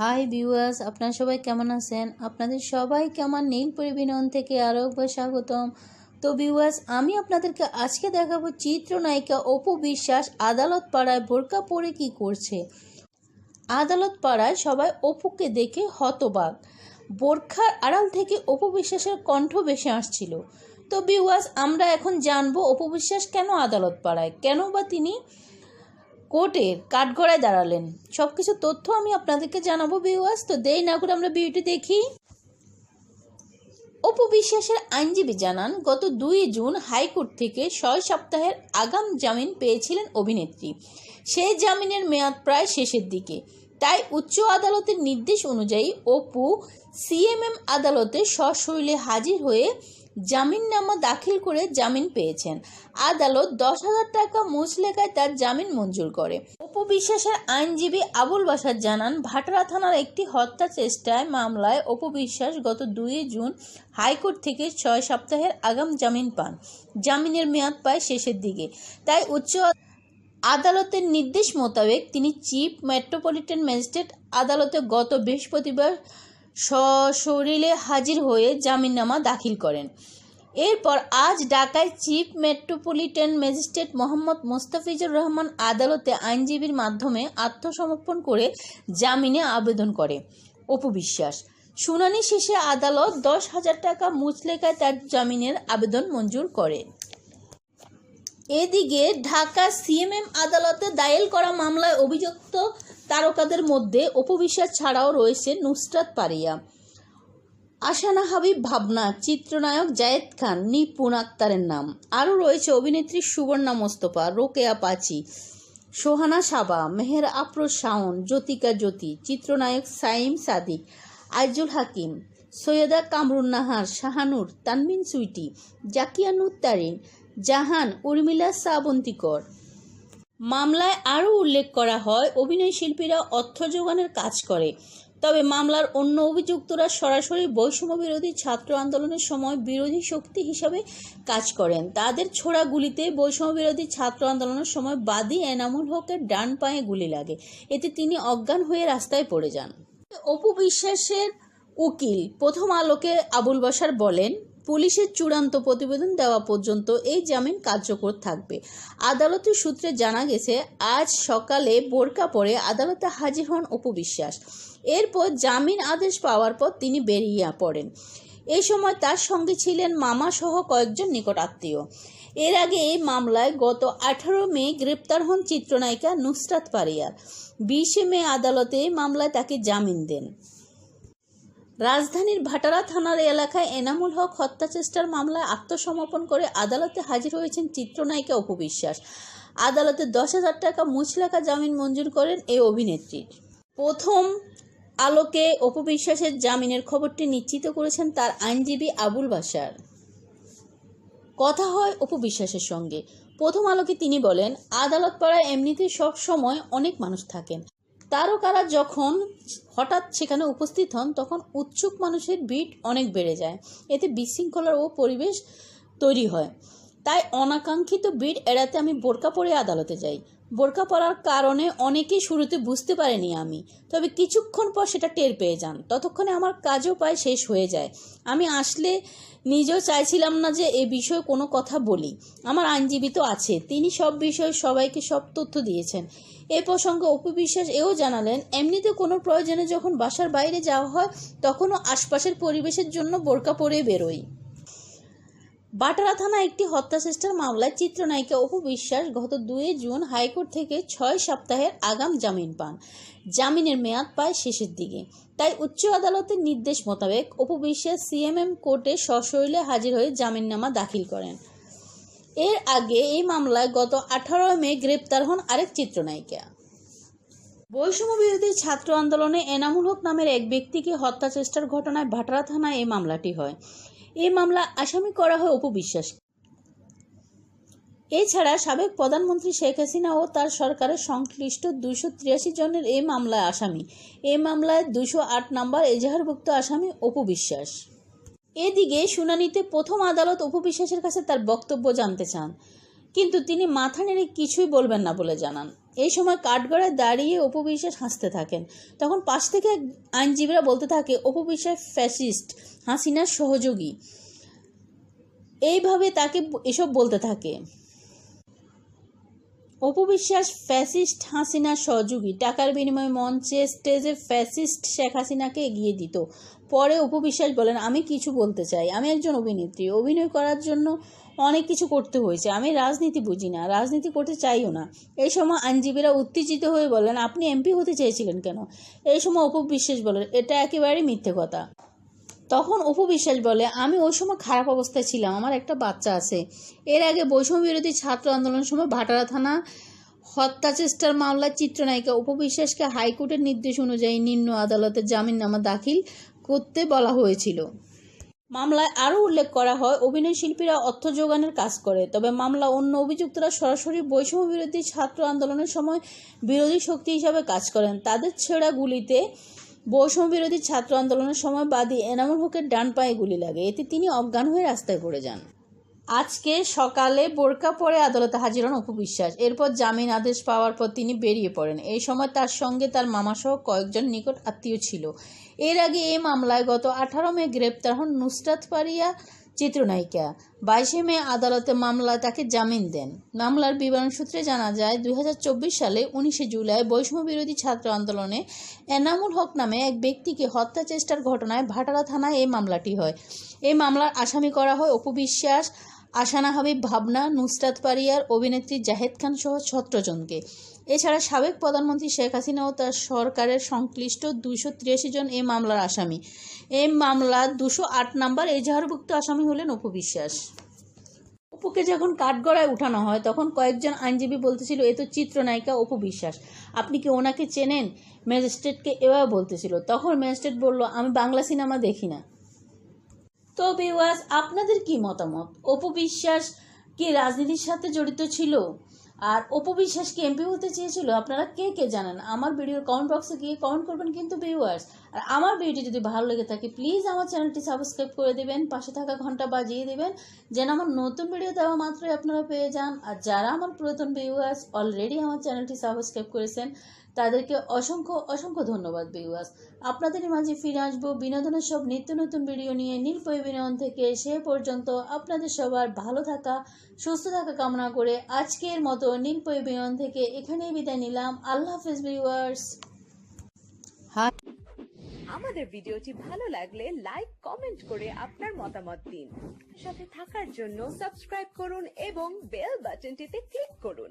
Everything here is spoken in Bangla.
হাই ভিউয়ার্স আপনারা সবাই কেমন আছেন? আপনাদের সবাইকে আমার নীল পরিবিনন থেকে আরও একবার স্বাগতম। তো ভিউয়ার্স আমি আপনাদেরকে আজকে দেখাবো চিত্রনায়িকা অপু বিশ্বাস আদালত পাড়ায় বোরকা পরে কি করছে। আদালত পাড়ায় সবাই অপুকে দেখে হতবাক। বোরখার আড়াল থেকে অপু বিশ্বাসের কণ্ঠ বেশি আসছিল। তো ভিউয়ার্স আমরা এখন জানব অপু বিশ্বাস কেন আদালত পাড়ায়? কেন বা তিনি কোর্টের কাঠগড়ায় দাঁড়ালেন। সব কিছু তথ্য আমি আপনাদেরকে জানাব ভিউয়ার্স তো দেরি না করে আমরা ভিডিওটি দেখি। অপু বিশ্বাসের আইনজীবী জানান, গত দুই জুন হাইকোর্ট থেকে ছয় সপ্তাহের আগাম জামিন পেয়েছিলেন অভিনেত্রী। সেই জামিনের মেয়াদ প্রায় শেষের দিকে। তাই উচ্চ আদালতের নির্দেশ অনুযায়ী অপু সিএমএম আদালতে সশরীরে হাজির হয়ে জামিননামা দাখিল করে জামিন পেয়েছেন। আদালত দশ হাজার টাকা মুচলেখায় তার জামিন মঞ্জুর করে। অপবিশ্বাসের আইনজীবী আবুল বাসার জানান, ভাটরা থানার একটি হত্যা চেষ্টায় মামলায় অপবিশ্বাস গত দুই জুন হাইকোর্ট থেকে ছয় সপ্তাহের আগাম জামিন পান। জামিনের মেয়াদ পায় শেষের দিকে। তাই উচ্চ আদালতের নির্দেশ মোতাবেক তিনি চিফ মেট্রোপলিটন ম্যাজিস্ট্রেট আদালতে গত বৃহস্পতিবার সশরীরে হাজির হয়ে জামিননামা দাখিল করেন। এরপর আজ ঢাকায় chief metropolitan magistrate Mohammad Mostafizur Rahman আদালতে আইনজীবীর মাধ্যমে আত্মসমর্পণ করে জামিনে আবেদন করে। অপু বিশ্বাস শুনানি শেষে আদালত দশ হাজার টাকা মুচলেখায় তার জামিনের আবেদন মঞ্জুর করে। এদিকে ঢাকা সিএমএম আদালতে দায়ের করা মামলায় অভিযুক্ত তারকাদের মধ্যে অপবিশ্বাস ছাড়াও রয়েছে নুসরাত পারিয়া। আশানা হাবিব, ভাবনা, চিত্রনায়ক জায়েদ খান, নিপুণ আক্তারের নাম। আরও রয়েছে অভিনেত্রী সুবর্ণা মোস্তফা, রোকেয়া পাচি, সোহানা সাবা, মেহের আফরোজ শাওন, জ্যোতিকা জ্যোতি, চিত্রনায়ক সাইম সাদিক, আইজুল হাকিম, সৈয়দা কামরুন নাহার শাহানুর, তানমিন সুইটি, জাকিয়া নুত্তারিন, জাহান উর্মিলা শ্রাবন্তিকর মামলায় আরও উল্লেখ করা হয়, অভিনয় শিল্পীরা অর্থ যোগানের কাজ করে। তবে মামলার অন্য অভিযুক্তরা সরাসরি বৈষম্য বিরোধী ছাত্র আন্দোলনের সময় বিরোধী শক্তি হিসাবে কাজ করেন। তাদের ছোড়া গুলিতে বৈষম্য বিরোধী ছাত্র আন্দোলনের সময় বাদী এনামুল হকের ডান পায়ে গুলি লাগে। এতে তিনি অজ্ঞান হয়ে রাস্তায় পড়ে যান। অপু বিশ্বাসের উকিল প্রথম আলোকে আবুল বাসার বলেন পুলিশের চূড়ান্ত প্রতিবেদন দেওয়া পর্যন্ত এই জামিন কার্যকর থাকবে। আদালতের সূত্রে জানা গেছে, আজ সকালে বোরকা পরে আদালতে হাজির হন অপু বিশ্বাস। এরপর জামিন আদেশ পাওয়ার পর তিনি বেরিয়ে পড়েন। এই সময় তার সঙ্গে ছিলেন মামা সহ কয়েকজন নিকট আত্মীয়। এর আগে এই মামলায় গত আঠারো মে গ্রেপ্তার হন চিত্রনায়িকা নুসরাত পারিয়ার। বিশে মে আদালতে এই মামলায় তাকে জামিন দেন। রাজধানীর ভাটারা থানার এলাকায় এনামুল হক হত্যা চেষ্টার মামলায় আত্মসমর্পণ করে আদালতে হাজির হয়েছেন চিত্রনায়িকা অপু বিশ্বাস। আদালতে দশ হাজার টাকা মুচলাকা জামিন মঞ্জুর করেন এই অভিনেত্রীর প্রথম আলোকে অপু বিশ্বাসের জামিনের খবরটি নিশ্চিত করেছেন তার আইনজীবী আবুল বাসার কথা হয় অপু বিশ্বাসের সঙ্গে। প্রথম আলোকে তিনি বলেন আদালত পাড়ায় এমনিতে সব সময় অনেক মানুষ থাকেন। তারকারা যখন হঠাৎ সেখানে উপস্থিত হন, তখন উৎসুক মানুষের ভিড় অনেক বেড়ে যায়। এতে বিশৃঙ্খলার ও পরিবেশ তৈরি হয়। তাই অনাকাঙ্ক্ষিত ভিড় এড়াতে আমি বোরকা পরে আদালতে যাই। বোরকা পরার কারণে অনেকেই শুরুতে বুঝতে পারেনি আমি। তবে কিছুক্ষণ পর সেটা টের পেয়ে যান। ততক্ষণে আমার কাজও প্রায় শেষ হয়ে যায়। আমি আসলে নিজেও চাইছিলাম না যে এ বিষয়ে কোনো কথা বলি। আমার আইনজীবী তো আছে। তিনি সব বিষয়ে সবাইকে সব তথ্য দিয়েছেন। এ প্রসঙ্গে অপু বিশ্বাস এও জানালেন, এমনিতে কোনো প্রয়োজনে যখন বাসার বাইরে যাওয়া হয়, তখনও আশপাশের পরিবেশের জন্য বোরকা পরে বেরোই। বাটারা থানা একটি হত্যা চেষ্টার মামলায় চিত্রনায়িকা অপু বিশ্বাস গত দুই জুন হাইকোর্ট থেকে ছয় সপ্তাহের আগাম জামিন পান। জামিনের মেয়াদ পায় শেষের দিকে। তাই উচ্চ আদালতের নির্দেশ মোতাবেক অপু বিশ্বাস সিএমএম কোর্টে সশরীরে হাজির হয়ে জামিননামা দাখিল করেন। এর আগে এই মামলায় গত আঠারো মে গ্রেপ্তার হন আরেক চিত্রনায়িকা। বৈষম্য বিরোধী ছাত্র আন্দোলনে এনামুল হক নামের এক ব্যক্তিকে হত্যা চেষ্টার ঘটনায় ভাটারা থানায় এই মামলাটি হয়। এই মামলা আসামি করা হয় উপবিশ্বাস এছাড়া সাবেক প্রধানমন্ত্রী শেখ হাসিনা ও তার সরকারের সংশ্লিষ্ট দুশো তিরাশি জনের এ মামলায় আসামি। এ মামলায় দুশো আট নম্বর এজাহারভুক্ত আসামি অপবিশ্বাস এদিকে শুনানিতে প্রথম আদালত অপু বিশ্বাসের কাছে তার বক্তব্য জানতে চান। কিন্তু তিনি মাথা নেড়ে কিছুই বলবেন না বলে জানান। এই সময় কাঠগড়ায় দাঁড়িয়ে অপবিশ্বাস হাসতে থাকেন। তখন পাশ থেকে এক আইনজীবীরা বলতে থাকে অপবিশ্বাস ফ্যাসিস্ট, হাসিনার সহযোগী। এইভাবে তাকে এসব বলতে থাকে। অপবিশ্বাস ফ্যাসিস্ট, হাসিনার সহযোগী। টাকার বিনিময়ে মঞ্চে, স্টেজে ফ্যাসিস্ট শেখ হাসিনাকে এগিয়ে দিত। পরে অপবিশ্বাস বলেন, আমি কিছু বলতে চাই। আমি একজন অভিনেত্রী। অভিনয় করার জন্য অনেক কিছু করতে হয়েছে। আমি রাজনীতি বুঝি না, রাজনীতি করতে চাইও না। এই সময় আইনজীবীরা উত্তেজিত হয়ে বলেন, আপনি এমপি হতে চেয়েছিলেন কেন? এই সময় অপবিশ্বাস বলেন, এটা একেবারেই মিথ্যে কথা। তখন অপু বিশ্বাস বলে, আমি ওই সময় খারাপ অবস্থায় ছিলাম, আমার একটা বাচ্চা আছে। এর আগে বৈষম্য বিরোধী ছাত্র আন্দোলনের সময় ভাটারা থানা হত্যা চেষ্টার মামলায় চিত্রনায়িকা উপবিশ্বাসকে হাইকোর্টের নির্দেশ অনুযায়ী নিম্ন আদালতে জামিননামা দাখিল করতে বলা হয়েছিল। মামলায় আরও উল্লেখ করা হয়, অভিনয় শিল্পীরা অর্থ যোগানের কাজ করে। তবে মামলা অন্য অভিযুক্তরা সরাসরি বৈষম্য বিরোধী ছাত্র আন্দোলনের সময় বিরোধী শক্তি হিসাবে কাজ করেন। তাদের ছেঁড়া গুলিতে বৈষম্য বিরোধী ছাত্র আন্দোলনের সময় বাদী এনামুল হকের ডান পায়ে গুলি লাগে। এতে তিনি অজ্ঞান হয়ে রাস্তায় পড়ে যান। আজকে সকালে বোরকা পরে আদালতে হাজির হন অপু বিশ্বাস। এরপর জামিন আদেশ পাওয়ার পর তিনি বেরিয়ে পড়েন। এই সময় তার সঙ্গে তার মামাসহ কয়েকজন নিকট আত্মীয় ছিল। এর আগে এই মামলায় গত আঠারো মে গ্রেপ্তার হন নুসরাত পারিয়া, চিত্রনায়িকা। বাইশে মে আদালতে মামলায় তাকে জামিন দেন। মামলার বিবরণ সূত্রে জানা যায়, দুই হাজার চব্বিশ সালে উনিশে জুলাই বৈষম্য বিরোধী ছাত্র আন্দোলনে এনামুল হক নামে এক ব্যক্তিকে হত্যা চেষ্টার ঘটনায় ভাটারা থানায় এই মামলাটি হয়। এই মামলার আসামি করা হয় অপু বিশ্বাস আসানা হাবিব, ভাবনা, নুসরাত পারিয়ার অভিনেত্রী জাহেদ খান সহ সতেরো জনকে এছাড়া সাবেক প্রধানমন্ত্রী শেখ হাসিনা ও তার সরকারের সংশ্লিষ্ট দুইশো তিরাশি জন এই মামলার আসামি। এই মামলার দুশো আট নম্বর এজাহারভুক্ত আসামি হলেন অপু বিশ্বাস। অপুকে যখন কাঠগড়ায় উঠানো হয়, তখন কয়েকজন আইনজীবী বলতেছিল, এ তো চিত্রনায়িকা অপু বিশ্বাস। আপনি কি ওনাকে চেনেন? ম্যাজিস্ট্রেটকে এভাবে বলতেছিল। তখন ম্যাজিস্ট্রেট বলল, আমি বাংলা সিনেমা দেখি না। তো বিওয়াস, আপনাদের কি মতামত? অপু বিশ্বাস কি রাজনীতির সাথে জড়িত ছিল? আর অপু বিশ্বাস কি এমপি হতে চেয়েছিল? আপনারা কে কে জানেন? আমার ভিডিওর কমেন্ট বক্সে গিয়ে কমেন্ট করবেন কিন্তু ভিউয়ার্স আর আমার ভিডিও যদি ভালো লেগে থাকে প্লিজ আমার চ্যানেলটি সাবস্ক্রাইব করে দেবেন, পাশে থাকা ঘণ্টা বাজিয়ে দেবেন, যেন আমার নতুন ভিডিও দেওয়া মাত্রই আপনারা পেয়ে যান। আর যারা আমার পুরাতন ভিউয়ার্স অলরেডি আমার চ্যানেলটি সাবস্ক্রাইব করেছেন তাদেরকে অসংখ্য অসংখ্য ধন্যবাদ ভিউয়ার্স আপনাদের মাঝে ফিরে আসব বিনোদনের সব নিত্য নতুন ভিডিও নিয়ে। নীলপয় বিনোদন থেকে সে পর্যন্ত আপনাদের সবার ভালো থাকা সুস্থ থাকা কামনা করে আজকের মতো নীলপয় বিনোদন থেকে এখানেই বিদায় নিলাম। আল্লাহ হাফেজ ভিউয়ার্স আমাদের ভিডিওটি ভালো লাগলে লাইক কমেন্ট করে আপনার মতামত দিন। সাথে থাকার জন্য সাবস্ক্রাইব করুন এবং বেল বাটনটিতে ক্লিক করুন।